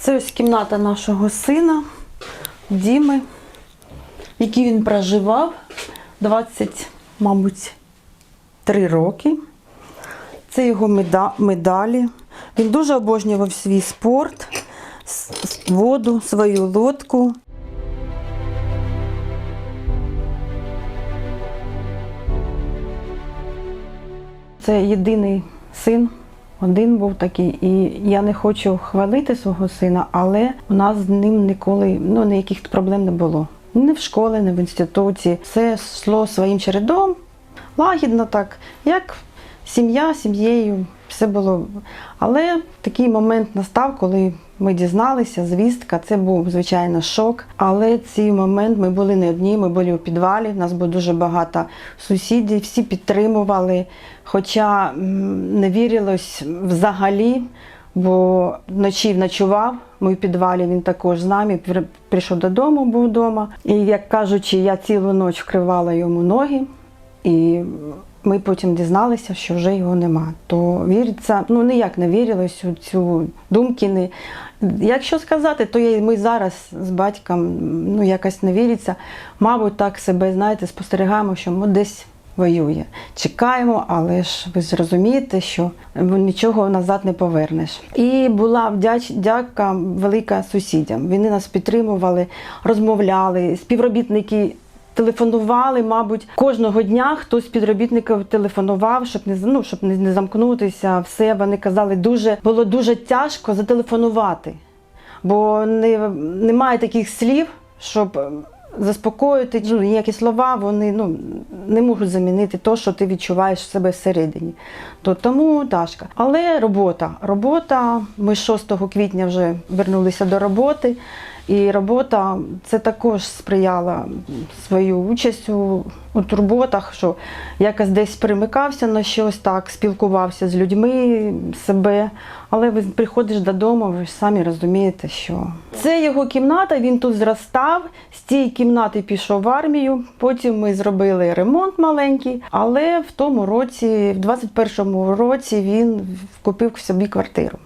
Це ось кімната нашого сина Діми, в якій він проживав 20, мабуть, 3 роки. Це його меда- медалі. Він дуже обожнював свій спорт, воду, свою лодку. Це єдиний син, один був такий. І я не хочу хвалити свого сина, але у нас з ним ніколи ну, ніяких проблем не було. Ні в школі, ні в інституті. Все йшло своїм чередом, лагідно так, як сім'я сім'єю, все було. Але такий момент настав, коли ми дізналися, звістка, це був, звичайно, шок. Але цей момент ми були не одні, ми були у підвалі, в нас було дуже багато сусідів, всі підтримували. Хоча не вірилось взагалі, бо вночі ночував, ми в підвалі, він також з нами, при- прийшов додому, був вдома. І як кажучи, я цілу ніч вкривала йому ноги. І ми потім дізналися, що вже його нема. То віриться, ну ніяк не вірилось у цю думки. Не... Якщо сказати, то я- ми зараз з батьком ну, якось не віриться. Мабуть, так себе, знаєте, спостерігаємо, що ми десь воює. Чекаємо, але ж ви зрозумієте, що нічого назад не повернеш. І була вдяч, дяка велика сусідям. Вони нас підтримували, розмовляли, співробітники телефонували, мабуть, кожного дня хтось з співробітників телефонував, щоб не ну, щоб не, не замкнутися. Все вони казали, дуже було дуже тяжко зателефонувати, бо не, немає таких слів, щоб е, заспокоїти. Ну, ніякі слова вони ну, не можуть замінити те, що ти відчуваєш в себе всередині. То тому тяжко. Але робота. Робота. Ми 6 квітня вже вернулися до роботи. І робота це також сприяла свою участь у, у турботах, що якось десь примикався на щось так, спілкувався з людьми, себе. Але ви приходиш додому, ви ж самі розумієте, що це його кімната, він тут зростав, з цієї кімнати пішов в армію. Потім ми зробили ремонт маленький, але в тому році, в 21-му році, він купив собі квартиру.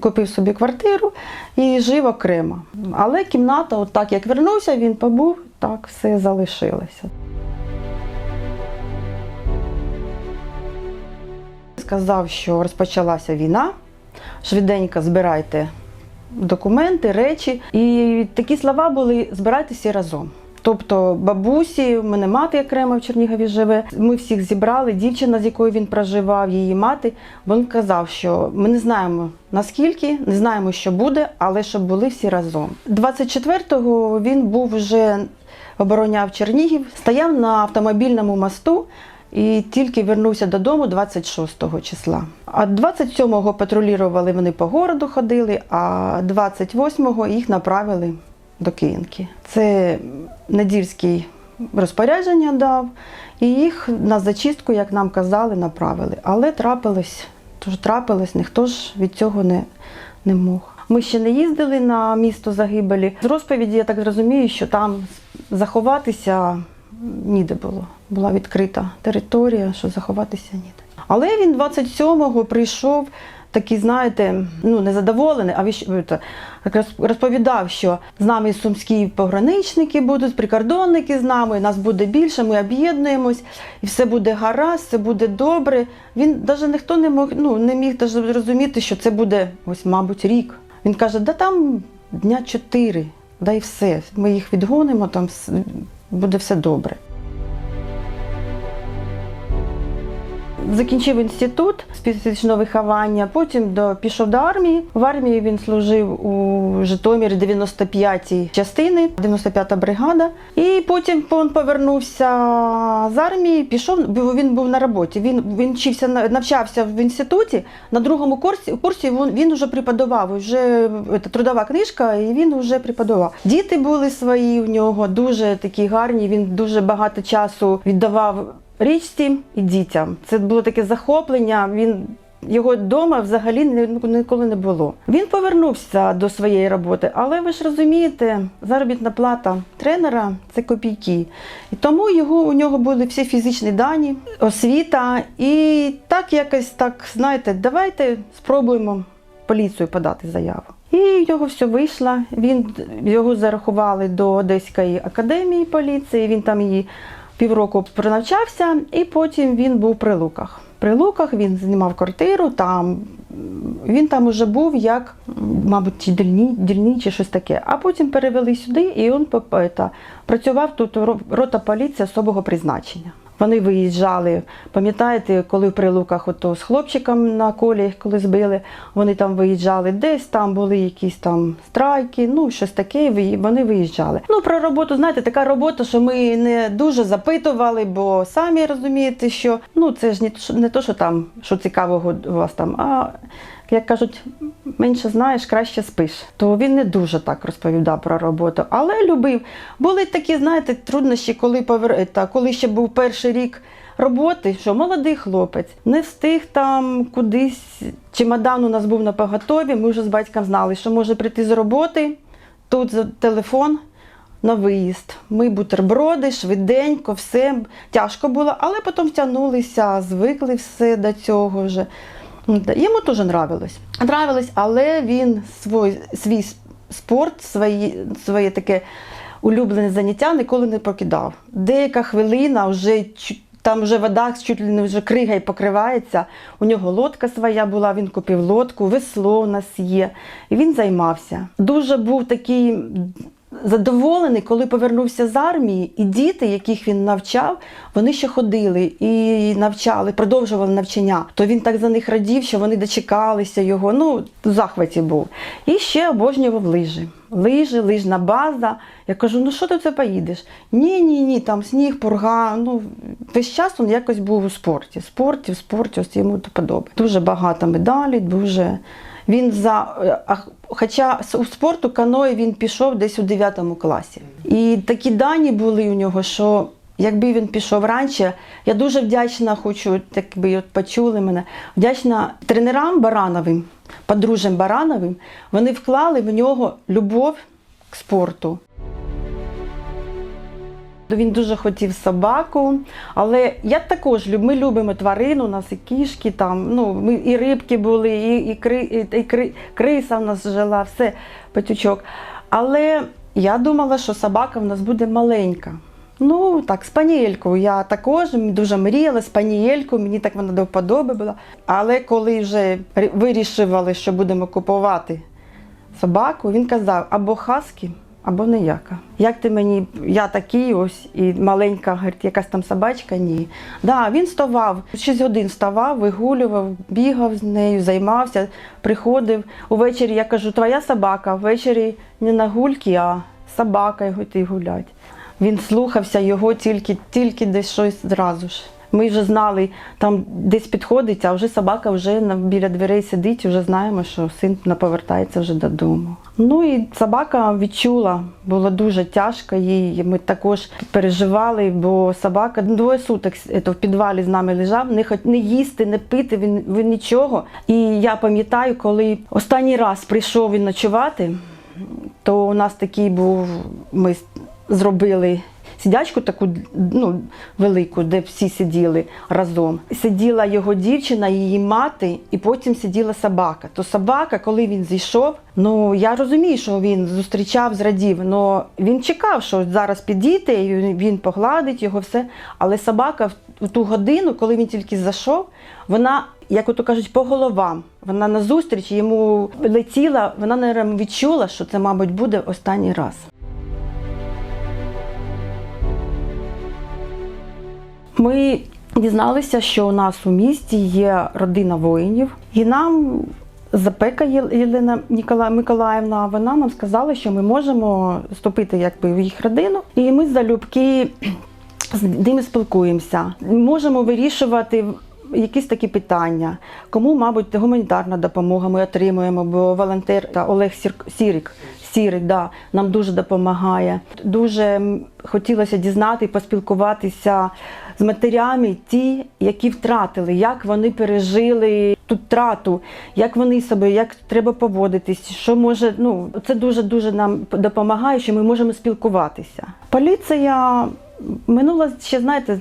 Купив собі квартиру і жив окремо. Але кімната, от так як вернувся, він побув, так все залишилося. Сказав, що розпочалася війна. Швиденько збирайте документи, речі. І такі слова були збирайтеся разом. Тобто бабусі, в мене мати окремо в Чернігові живе. Ми всіх зібрали, дівчина, з якою він проживав, її мати. Він казав, що ми не знаємо наскільки, не знаємо, що буде, але щоб були всі разом. 24-го він був вже обороняв Чернігів, стояв на автомобільному мосту. І тільки вернувся додому 26 числа. А 27-го патрулювали вони по городу ходили, а 28-го їх направили до Київки. Це Надірський розпорядження дав, і їх на зачистку, як нам казали, направили. Але трапилось, тож трапилось, ніхто ж від цього не, не мог. Ми ще не їздили на місто загибелі. З розповіді я так розумію, що там заховатися ніде було. Була відкрита територія, що заховатися ніде. Але він 27-го прийшов такий, знаєте, ну незадоволений, а роз- розповідав, що з нами сумські пограничники будуть, прикордонники з нами, нас буде більше, ми об'єднуємось, і все буде гаразд, все буде добре. Він навіть ніхто не мог, ну не міг зрозуміти, що це буде ось, мабуть, рік. Він каже, да там дня чотири, да і все. Ми їх відгонимо, там буде все добре. Закінчив інститут з фізичного виховання, потім до, пішов до армії. В армії він служив у Житомирі 95-й частини, 95-та бригада. І потім він повернувся з армії, пішов, бо він був на роботі. Він, він вчився, навчався в інституті. На другому курсі, курсі він, він вже преподавав, вже е, трудова книжка, і він вже преподавав. Діти були свої в нього, дуже такі гарні. Він дуже багато часу віддавав річці і дітям. Це було таке захоплення. Він його вдома взагалі ні- ніколи не було. Він повернувся до своєї роботи, але ви ж розумієте, заробітна плата тренера це копійки. І тому його у нього були всі фізичні дані, освіта. І так якось так, знаєте, давайте спробуємо поліцію подати заяву. І в нього все вийшло. Він його зарахували до Одеської академії поліції. Він там її півроку пронавчався, і потім він був при луках. При луках він знімав квартиру, там він там уже був як, мабуть, дільні, дільні чи щось таке. А потім перевели сюди, і він працював тут рота поліції особого призначення. Вони виїжджали, пам'ятаєте, коли в прилуках ото з хлопчиком на колі, коли збили, вони там виїжджали десь, там були якісь там страйки, ну щось таке, вони виїжджали. Ну про роботу, знаєте, така робота, що ми не дуже запитували, бо самі розумієте, що ну це ж не то, що там що цікавого у вас там, а як кажуть, менше знаєш, краще спиш. То він не дуже так розповідав про роботу, але любив. Були такі, знаєте, труднощі, коли повер... та, коли ще був перший рік роботи, що молодий хлопець не встиг там кудись. Чемодан у нас був на поготові. Ми вже з батьком знали, що може прийти з роботи. Тут телефон. На виїзд. Ми бутерброди, швиденько, все тяжко було, але потім втягнулися, звикли все до цього вже. Йому теж нравилось. Нравилось, але він свій, свій спорт, свої, своє таке улюблене заняття ніколи не покидав. Деяка хвилина вже там вже вода чуть ли не вже кригою покривається. У нього лодка своя була, він купив лодку, весло у нас є. І він займався. Дуже був такий задоволений, коли повернувся з армії, і діти, яких він навчав, вони ще ходили і навчали, продовжували навчання. То він так за них радів, що вони дочекалися його. Ну, в захваті був. І ще обожнював лижі. Лижі, лижна база. Я кажу, ну що ти це поїдеш? Ні, ні, ні, там сніг, пурга. Ну, весь час він якось був у спорті. Спорті, в спорті, ось йому то подобається. Дуже багато медалей, дуже. Він за е, хоча у спорту каної він пішов десь у 9 класі. І такі дані були у нього, що якби він пішов раніше, я дуже вдячна, хочу, так би от почули мене, вдячна тренерам Барановим, подружжям Барановим. Вони вклали в нього любов к спорту. Він дуже хотів собаку, але я також люб- ми любимо тварин, у нас і кішки, там, ну, ми, і рибки були, і, і, кри, і, і кри, криса в нас жила, все, патючок. Але я думала, що собака в нас буде маленька. Ну, так, спанієльку. Я також дуже мріяла спанієльку, мені так вона до вподоби була. Але коли вже вирішували, що будемо купувати собаку, він казав або хаскі, або ніяка. Як ти мені, я такий ось, і маленька, говорить, якась там собачка, ні. Да, він вставав, 6 годин вставав, вигулював, бігав з нею, займався, приходив. Увечері я кажу, твоя собака, ввечері не на гульки, а собака його йти гулять. Він слухався його тільки, тільки десь щось зразу ж. Ми вже знали, там десь підходить, а вже собака вже біля дверей сидить, вже знаємо, що син не повертається вже додому. Ну і собака відчула, було дуже тяжко їй. Ми також переживали, бо собака двоє суток в підвалі з нами лежав, не хот не їсти, не пити, він, він нічого. І я пам'ятаю, коли останній раз прийшов він ночувати, то у нас такий був, ми зробили сидячку таку ну, велику, де всі сиділи разом. Сиділа його дівчина, її мати, і потім сиділа собака. То собака, коли він зійшов, ну я розумію, що він зустрічав, зрадів, але він чекав, що зараз підійде, і він- погладить його все. Але собака в- ту годину, коли він тільки зайшов, вона, як ото кажуть, по головам. Вона назустріч йому летіла, вона наверно, відчула, що це, мабуть, буде останній раз. Ми дізналися, що у нас у місті є родина воїнів, і нам Запека Єлена Миколаївна, вона нам сказала, що ми можемо вступити якби в їх родину, і ми залюбки з ними спілкуємося. Можемо вирішувати якісь такі питання. Кому, мабуть, гуманітарна допомога ми отримуємо, бо волонтер та Олег Сір- Сірик. Сірик, да, нам дуже допомагає. Дуже хотілося дізнати поспілкуватися з матерями, ті, які втратили, як вони пережили ту втрату, як вони себе, як треба поводитись, що може, ну це дуже дуже нам допомагає, що ми можемо спілкуватися. Поліція Минуло ще, знаєте,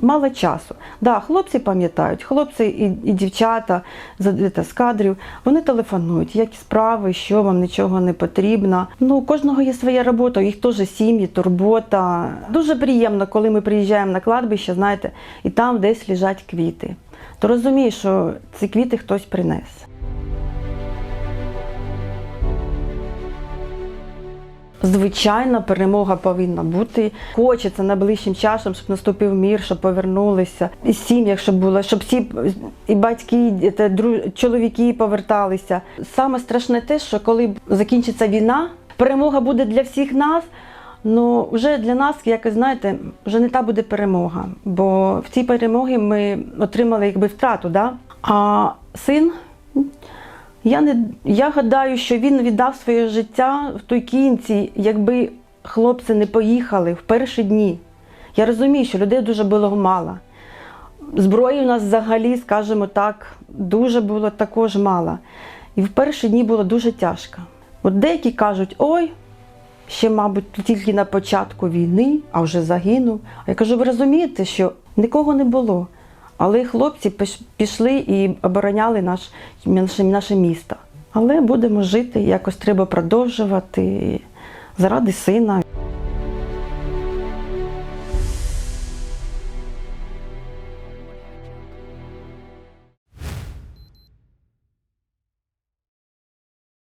мало часу. Да, хлопці пам'ятають, хлопці і, і дівчата з, з кадрів, вони телефонують, які справи, що вам нічого не потрібно. Ну, у кожного є своя робота, у їх теж сім'ї, турбота. Дуже приємно, коли ми приїжджаємо на кладбище, знаєте, і там десь лежать квіти. То розумієш, що ці квіти хтось принес. Звичайно, перемога повинна бути. Хочеться найближчим часом, щоб наступив мір, щоб повернулися. І сім'ях, щоб було, щоб всі і батьки, і чоловіки поверталися. Саме страшне те, що коли закінчиться війна, перемога буде для всіх нас. Ну, вже для нас, якось знаєте, вже не та буде перемога. Бо в цій перемогі ми отримали якби втрату. Да? А син я не я гадаю, що він віддав своє життя в той кінці, якби хлопці не поїхали в перші дні. Я розумію, що людей дуже було мало. Зброї у нас взагалі, скажімо так, дуже було також мало. І в перші дні було дуже тяжко. От деякі кажуть, ой, ще, мабуть, тільки на початку війни, а вже загинув. А я кажу, ви розумієте, що нікого не було. Але хлопці піш- пішли і обороняли наш, наше місто. Але будемо жити, якось треба продовжувати заради сина.